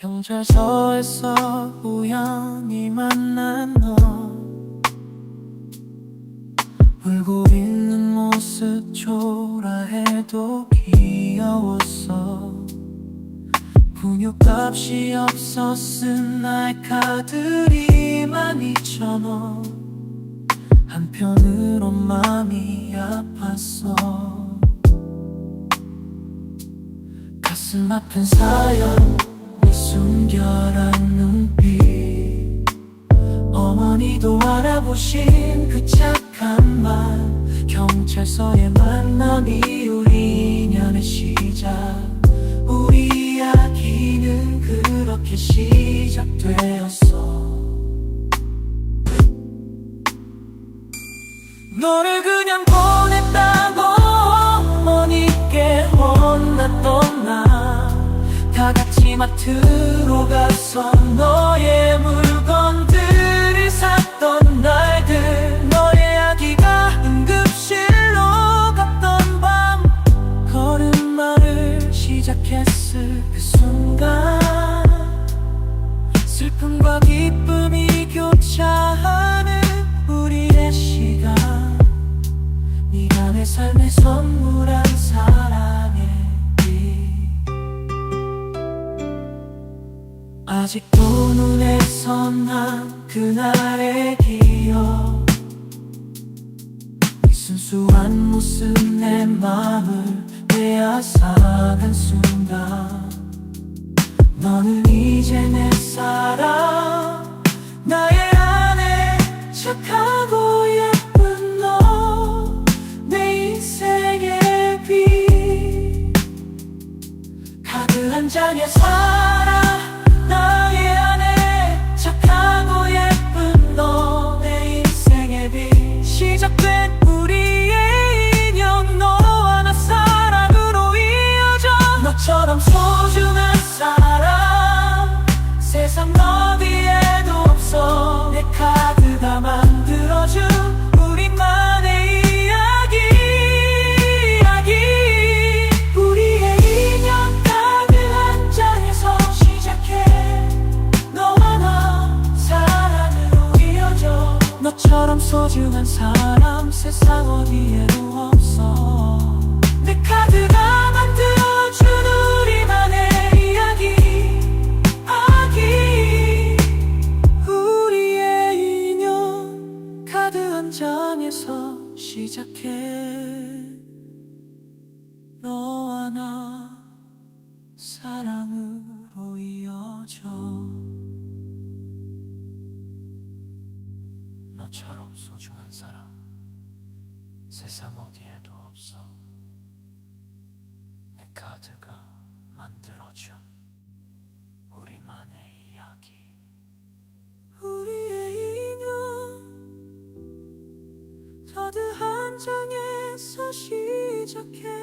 경찰서에서 우연히 만난 너. 울고 있는 모습 초라해도 귀여웠어. 분유값이 없어 쓴 나의 카드리 만 이천 원 한편으로 마음이 아팠어. 가슴 아픈 사연 네 숨겨란 눈빛. 어머니도 알아보신 그 착한 말. 경찰서의 만남이 우리 인연의 시작. 우리 이야기는 그렇게 시작되었어. 너를 그냥 보냈다고 어머니께 혼났던 같 이 마트로 가서 너의 물건들을 샀던 날들 너의 아기가 응급실로 갔던 밤 걸음마를 시작했을 그 순간. 슬픔과 기쁨이 교차하는 우리의 시간. 네가 내 삶에 선물한 사랑 아직도 눈에 선한 그날의 기억. 네 순수한 모습 내 마음을 빼앗아간 순간. 너는 이제 내 사랑. 나의 아내 착하고 예쁜 너. 내 인생의 빛. 카드 한 장에 살 너처럼 소중한 사람 세상 어디에도 없어. 내 카드가 만들어준 우리만의 이야기 아기. 우리의 인연 카드 한 장에서 시작해 너처럼 소중한 사람 세상 어디에도 없어. 내 카드가 만들어준 우리만의 이야기. 우리의 인연 카드 한 장에서 시작해